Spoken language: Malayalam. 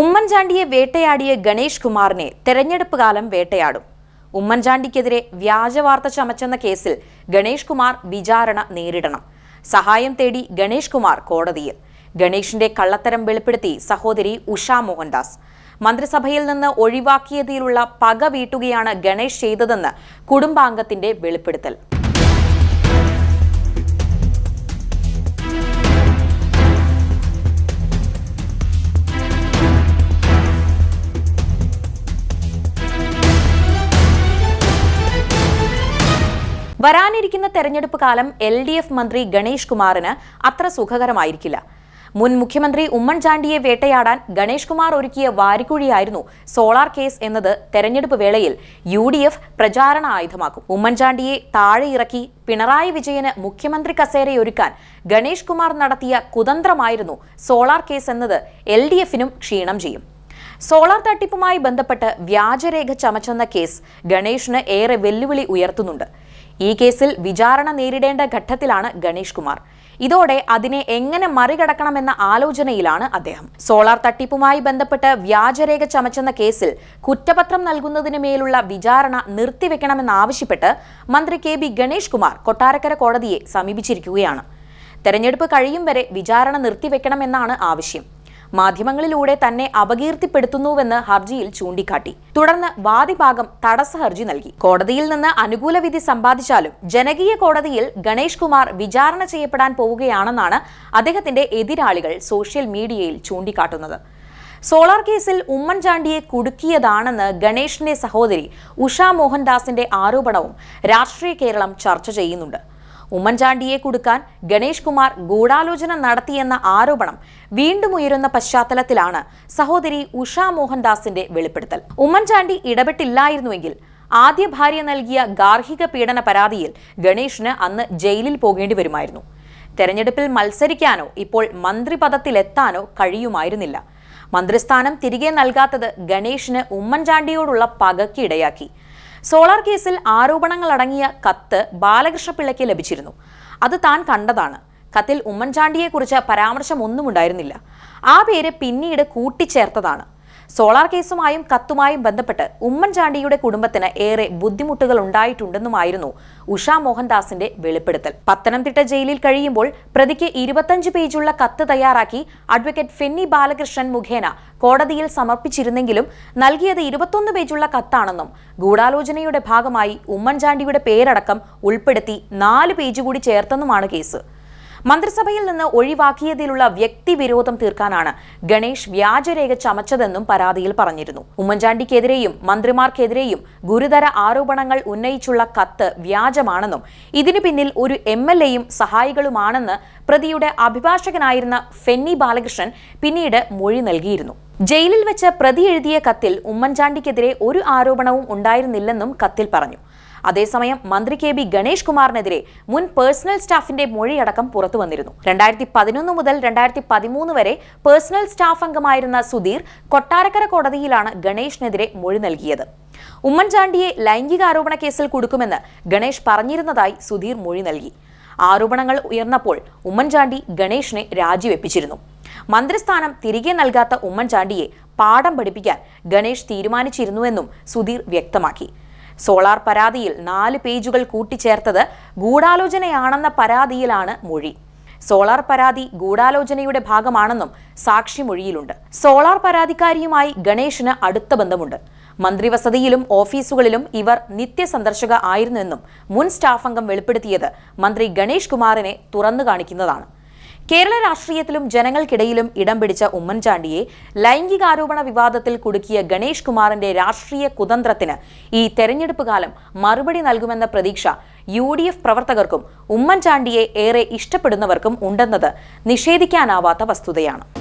ഉമ്മൻചാണ്ടിയെ വേട്ടയാടിയ ഗണേഷ് കുമാറിനെ തെരഞ്ഞെടുപ്പ് കാലം വേട്ടയാടും. ഉമ്മൻചാണ്ടിക്കെതിരെ വ്യാജവാർത്ത ചമച്ചെന്ന കേസിൽ ഗണേഷ് കുമാർ വിചാരണ നേരിടണം. സഹായം തേടി ഗണേഷ് കുമാർ കോടതിയിൽ. ഗണേഷിന്റെ കള്ളത്തരം വെളിപ്പെടുത്തി സഹോദരി ഉഷ മോഹൻദാസ്. മന്ത്രിസഭയിൽ നിന്ന് ഒഴിവാക്കിയതിലുള്ള പക വീട്ടുകയാണ് ഗണേഷ് ചെയ്തതെന്ന് കുടുംബാംഗത്തിന്റെ വെളിപ്പെടുത്തൽ. വരാനിരിക്കുന്ന തെരഞ്ഞെടുപ്പ് കാലം എൽ ഡി എഫ് മന്ത്രി ഗണേഷ് കുമാറിന് അത്ര സുഖകരമായിരിക്കില്ല. മുൻ മുഖ്യമന്ത്രി ഉമ്മൻചാണ്ടിയെ വേട്ടയാടാൻ ഗണേഷ് കുമാർ ഒരുക്കിയ വാരിക്കുഴിയായിരുന്നു സോളാർ കേസ് എന്നത് തെരഞ്ഞെടുപ്പ് വേളയിൽ യു ഡി എഫ് പ്രചാരണ ആയുധമാക്കും. ഉമ്മൻചാണ്ടിയെ താഴെ ഇറക്കി പിണറായി വിജയന് മുഖ്യമന്ത്രി കസേരയൊരുക്കാൻ ഗണേഷ് കുമാർ നടത്തിയ കുതന്ത്രമായിരുന്നു സോളാർ കേസ് എന്നത് എൽ ഡി എഫിനും ക്ഷീണം ചെയ്യും. സോളാർ തട്ടിപ്പുമായി ബന്ധപ്പെട്ട് വ്യാജരേഖ ചമച്ചെന്ന കേസ് ഗണേഷിന് ഏറെ വെല്ലുവിളി ഉയർത്തുന്നുണ്ട്. ഈ കേസിൽ വിചാരണ നേരിടേണ്ട ഘട്ടത്തിലാണ് ഗണേഷ് കുമാർ. ഇതോടെ അതിനെ എങ്ങനെ മറികടക്കണമെന്ന ആലോചനയിലാണ് അദ്ദേഹം. സോളാർ തട്ടിപ്പുമായി ബന്ധപ്പെട്ട് വ്യാജരേഖ ചമച്ചെന്ന കേസിൽ കുറ്റപത്രം നൽകുന്നതിന് മേലുള്ള വിചാരണ നിർത്തിവെക്കണമെന്നാവശ്യപ്പെട്ട് മന്ത്രി കെ ബി ഗണേഷ് കുമാർ കൊട്ടാരക്കര കോടതിയെ സമീപിച്ചിരിക്കുകയാണ്. തെരഞ്ഞെടുപ്പ് കഴിയും വരെ വിചാരണ നിർത്തിവെക്കണമെന്നാണ് ആവശ്യം. മാധ്യമങ്ങളിലൂടെ തന്നെ അപകീർത്തിപ്പെടുത്തുന്നുവെന്ന് ഹർജിയിൽ ചൂണ്ടിക്കാട്ടി. തുടർന്ന് വാദിഭാഗം തടസ്സ ഹർജി നൽകി. കോടതിയിൽ നിന്ന് അനുകൂല വിധി സമ്പാദിച്ചാലും ജനകീയ കോടതിയിൽ ഗണേഷ് കുമാർ വിചാരണ ചെയ്യപ്പെടാൻ പോവുകയാണെന്നാണ് അദ്ദേഹത്തിന്റെ എതിരാളികൾ സോഷ്യൽ മീഡിയയിൽ ചൂണ്ടിക്കാട്ടുന്നത്. സോളാർ കേസിൽ ഉമ്മൻചാണ്ടിയെ കുടുക്കിയതാണെന്ന് ഗണേഷിന്റെ സഹോദരി ഉഷാ മോഹൻദാസിന്റെ ആരോപണവും രാഷ്ട്രീയ കേരളം ചർച്ച ചെയ്യുന്നുണ്ട്. ഉമ്മൻചാണ്ടിയെ കൊടുക്കാൻ ഗണേഷ് കുമാർ ഗൂഢാലോചന നടത്തിയെന്ന ആരോപണം വീണ്ടും ഉയരുന്ന പശ്ചാത്തലത്തിലാണ് സഹോദരി ഉഷാ മോഹൻദാസിന്റെ വെളിപ്പെടുത്തൽ. ഉമ്മൻചാണ്ടി ഇടപെട്ടില്ലായിരുന്നുവെങ്കിൽ ആദ്യ ഭാര്യ നൽകിയ ഗാർഹിക പീഡന പരാതിയിൽ ഗണേഷിന് അന്ന് ജയിലിൽ പോകേണ്ടി വരുമായിരുന്നു. തെരഞ്ഞെടുപ്പിൽ മത്സരിക്കാനോ ഇപ്പോൾ മന്ത്രിപദത്തിലെത്താനോ കഴിയുമായിരുന്നില്ല. മന്ത്രിസ്ഥാനം തിരികെ നൽകാത്തത് ഗണേഷിന് ഉമ്മൻചാണ്ടിയോടുള്ള പകയ്ക്ക് ഇടയാക്കി. സോളാർ കേസിൽ ആരോപണങ്ങളടങ്ങിയ കത്ത് കത്ത് ബാലകൃഷ്ണപിള്ളയ്ക്ക് ലഭിച്ചിരുന്നു. അത് താൻ കണ്ടതാണ്. കത്തിൽ ഉമ്മൻചാണ്ടിയെക്കുറിച്ച് പരാമർശമൊന്നും ഉണ്ടായിരുന്നില്ല ആ പേര് പിന്നീട് കൂട്ടിച്ചേർത്തതാണ്. സോളാർ കേസുമായും കത്തുമായും ബന്ധപ്പെട്ട് ഉമ്മൻചാണ്ടിയുടെ കുടുംബത്തിന് ഏറെ ബുദ്ധിമുട്ടുകൾ ഉണ്ടായിട്ടുണ്ടെന്നുമായിരുന്നു ഉഷാ മോഹൻദാസിന്റെ വെളിപ്പെടുത്തൽ. പത്തനംതിട്ട ജയിലിൽ കഴിയുമ്പോൾ പ്രതിക്ക് ഇരുപത്തഞ്ച് പേജുള്ള കത്ത് തയ്യാറാക്കി അഡ്വക്കേറ്റ് ഫെന്നി ബാലകൃഷ്ണൻ മുഖേന കോടതിയിൽ സമർപ്പിച്ചിരുന്നെങ്കിലും നൽകിയത് ഇരുപത്തൊന്ന് പേജുള്ള കത്താണെന്നും ഗൂഢാലോചനയുടെ ഭാഗമായി ഉമ്മൻചാണ്ടിയുടെ പേരടക്കം ഉൾപ്പെടുത്തി നാല് പേജ് കൂടി ചേർത്തെന്നുമാണ് കേസ്. മന്ത്രിസഭയിൽ നിന്ന് ഒഴിവാക്കിയതിലുള്ള വ്യക്തിവിരോധം തീർക്കാനാണ് ഗണേഷ് വ്യാജരേഖ ചമച്ചതെന്നും പരാതിയിൽ പറഞ്ഞിരുന്നു. ഉമ്മൻചാണ്ടിക്കെതിരെയും മന്ത്രിമാർക്കെതിരെയും ഗുരുതര ആരോപണങ്ങൾ ഉന്നയിച്ചുള്ള കത്ത് വ്യാജമാണെന്നും ഇതിനു പിന്നിൽ ഒരു എം എൽ എയും സഹായികളുമാണെന്ന് പ്രതിയുടെ അഭിഭാഷകനായിരുന്ന ഫെന്നി ബാലകൃഷ്ണൻ പിന്നീട് മൊഴി നൽകിയിരുന്നു. ജയിലിൽ വെച്ച് പ്രതി എഴുതിയ കത്തിൽ ഉമ്മൻചാണ്ടിക്കെതിരെ ഒരു ആരോപണവും ഉണ്ടായിരുന്നില്ലെന്നും കത്തിൽ പറഞ്ഞു. അതേസമയം മന്ത്രി കെ ബി ഗണേഷ് കുമാറിനെതിരെ മുൻ പേഴ്സണൽ സ്റ്റാഫിന്റെ മൊഴിയടക്കം പുറത്തു വന്നിരുന്നു. രണ്ടായിരത്തി പതിനൊന്ന് മുതൽ രണ്ടായിരത്തി പതിമൂന്ന് വരെ പേഴ്സണൽ സ്റ്റാഫ് അംഗമായിരുന്ന സുധീർ കൊട്ടാരക്കര കോടതിയിലാണ് ഗണേഷിനെതിരെ മൊഴി നൽകിയത്. ഉമ്മൻചാണ്ടിയെ ലൈംഗിക ആരോപണ കേസിൽ കൊടുക്കുമെന്ന് ഗണേഷ് പറഞ്ഞിരുന്നതായി സുധീർ മൊഴി നൽകി. ആരോപണങ്ങൾ ഉയർന്നപ്പോൾ ഉമ്മൻചാണ്ടി ഗണേഷിനെ രാജിവെപ്പിച്ചിരുന്നു. മന്ത്രിസ്ഥാനം തിരികെ നൽകാത്ത ഉമ്മൻചാണ്ടിയെ പാഠം പഠിപ്പിക്കാൻ ഗണേഷ് തീരുമാനിച്ചിരുന്നുവെന്നും സുധീർ വ്യക്തമാക്കി. സോളാർ പരാതിയിൽ നാല് പേജുകൾ കൂട്ടിച്ചേർത്തത് ഗൂഢാലോചനയാണെന്ന പരാതിയിലാണ് മൊഴി. സോളാർ പരാതി ഗൂഢാലോചനയുടെ ഭാഗമാണെന്നും സാക്ഷി മൊഴിയിലുണ്ട്. സോളാർ പരാതിക്കാരിയുമായി ഗണേഷിന് അടുത്ത ബന്ധമുണ്ട്. മന്ത്രി വസതിയിലും ഓഫീസുകളിലും ഇവർ നിത്യസന്ദർശക ആയിരുന്നെന്നും മുൻ സ്റ്റാഫ് അംഗം വെളിപ്പെടുത്തിയത് മന്ത്രി ഗണേഷ് കുമാറിനെ തുറന്നു കാണിക്കുന്നതാണ്. കേരള രാഷ്ട്രീയത്തിലും ജനങ്ങൾക്കിടയിലും ഇടം പിടിച്ച ഉമ്മൻചാണ്ടിയെ ലൈംഗികാരോപണ വിവാദത്തിൽ കുടുക്കിയ ഗണേഷ് കുമാറിന്റെ രാഷ്ട്രീയ കുതന്ത്രത്തിന് ഈ തെരഞ്ഞെടുപ്പ് കാലം മറുപടി നൽകുമെന്ന പ്രതീക്ഷ യു ഡി എഫ് പ്രവർത്തകർക്കും ഉമ്മൻചാണ്ടിയെ ഏറെ ഇഷ്ടപ്പെടുന്നവർക്കും ഉണ്ടെന്നത് നിഷേധിക്കാനാവാത്ത വസ്തുതയാണ്